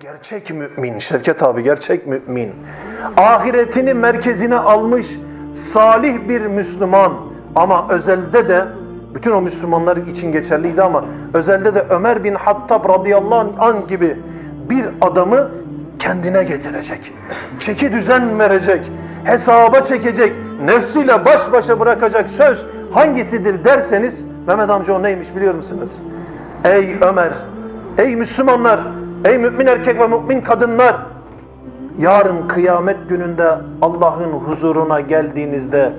Gerçek mümin, Şevket abi gerçek mümin. Ahiretini merkezine almış salih bir Müslüman. Ama özelde de, bütün o Müslümanlar için geçerliydi ama özelde de Ömer bin Hattab radıyallahu anh gibi bir adamı kendine getirecek. Çeki düzen verecek, hesaba çekecek, nefsiyle baş başa bırakacak söz hangisidir derseniz Mehmet amca o neymiş biliyor musunuz? Ey Ömer, ey Müslümanlar, ey mümin erkek ve mümin kadınlar, yarın kıyamet gününde Allah'ın huzuruna geldiğinizde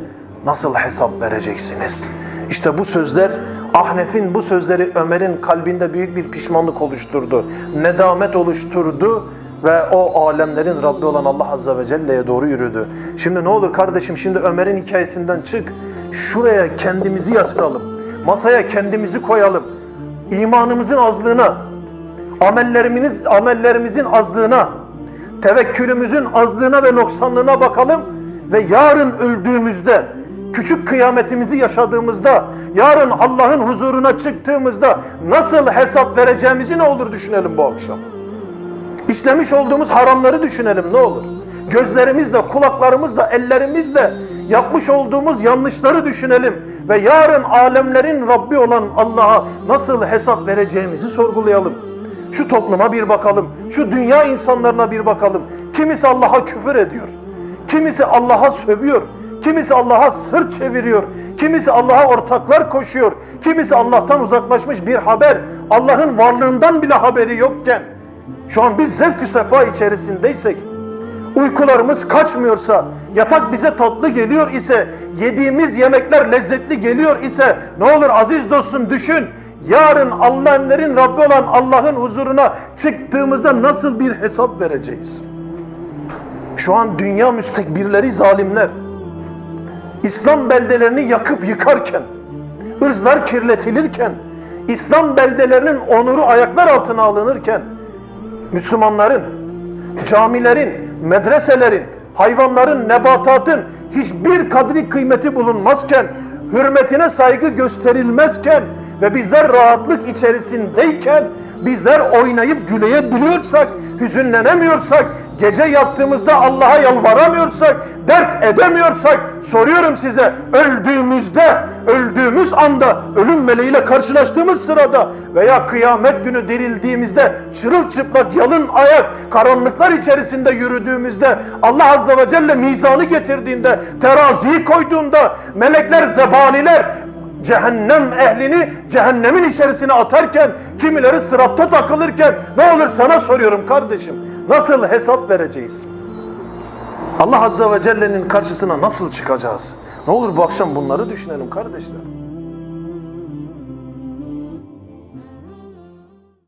nasıl hesap vereceksiniz? İşte bu sözler Ahnef'in bu sözleri Ömer'in kalbinde büyük bir pişmanlık oluşturdu. Nedamet oluşturdu ve o alemlerin Rabbi olan Allah Azze ve Celle'ye doğru yürüdü. Şimdi ne olur kardeşim şimdi Ömer'in hikayesinden çık. Şuraya kendimizi yatıralım. Masaya kendimizi koyalım. İmanımızın azlığına, amellerimiz, amellerimizin azlığına, tevekkülümüzün azlığına ve noksanlığına bakalım ve yarın öldüğümüzde, küçük kıyametimizi yaşadığımızda, yarın Allah'ın huzuruna çıktığımızda nasıl hesap vereceğimizi ne olur düşünelim bu akşam. İşlemiş olduğumuz haramları düşünelim ne olur. Gözlerimizle, kulaklarımızla, ellerimizle yapmış olduğumuz yanlışları düşünelim ve yarın alemlerin Rabbi olan Allah'a nasıl hesap vereceğimizi sorgulayalım. Şu topluma bir bakalım, şu dünya insanlarına bir bakalım. Kimisi Allah'a küfür ediyor, kimisi Allah'a sövüyor, kimisi Allah'a sırt çeviriyor, kimisi Allah'a ortaklar koşuyor, kimisi Allah'tan uzaklaşmış bir haber, Allah'ın varlığından bile haberi yokken, şu an biz zevk-ı sefa içerisindeysek, uykularımız kaçmıyorsa, yatak bize tatlı geliyor ise, yediğimiz yemekler lezzetli geliyor ise, ne olur aziz dostum düşün, yarın Allah'ın Rabbi olan Allah'ın huzuruna çıktığımızda nasıl bir hesap vereceğiz? Şu an dünya müstekbirleri zalimler, İslam beldelerini yakıp yıkarken, ırzlar kirletilirken, İslam beldelerinin onuru ayaklar altına alınırken, Müslümanların, camilerin, medreselerin, hayvanların, nebatatın hiçbir kadri kıymeti bulunmazken, hürmetine saygı gösterilmezken ve bizler rahatlık içerisindeyken, bizler oynayıp güleyebiliyorsak, hüzünlenemiyorsak, gece yattığımızda Allah'a yalvaramıyorsak, dert edemiyorsak, soruyorum size, öldüğümüzde, öldüğümüz anda, ölüm meleğiyle karşılaştığımız sırada veya kıyamet günü dirildiğimizde, çırılçıplak yalın ayak, karanlıklar içerisinde yürüdüğümüzde, Allah Azze ve Celle mizanı getirdiğinde, teraziyi koyduğunda, melekler, zebaniler, cehennem ehlini cehennemin içerisine atarken, kimileri sıratta takılırken, ne olur sana soruyorum kardeşim, nasıl hesap vereceğiz? Allah Azze ve Celle'nin karşısına nasıl çıkacağız? Ne olur bu akşam bunları düşünelim kardeşler.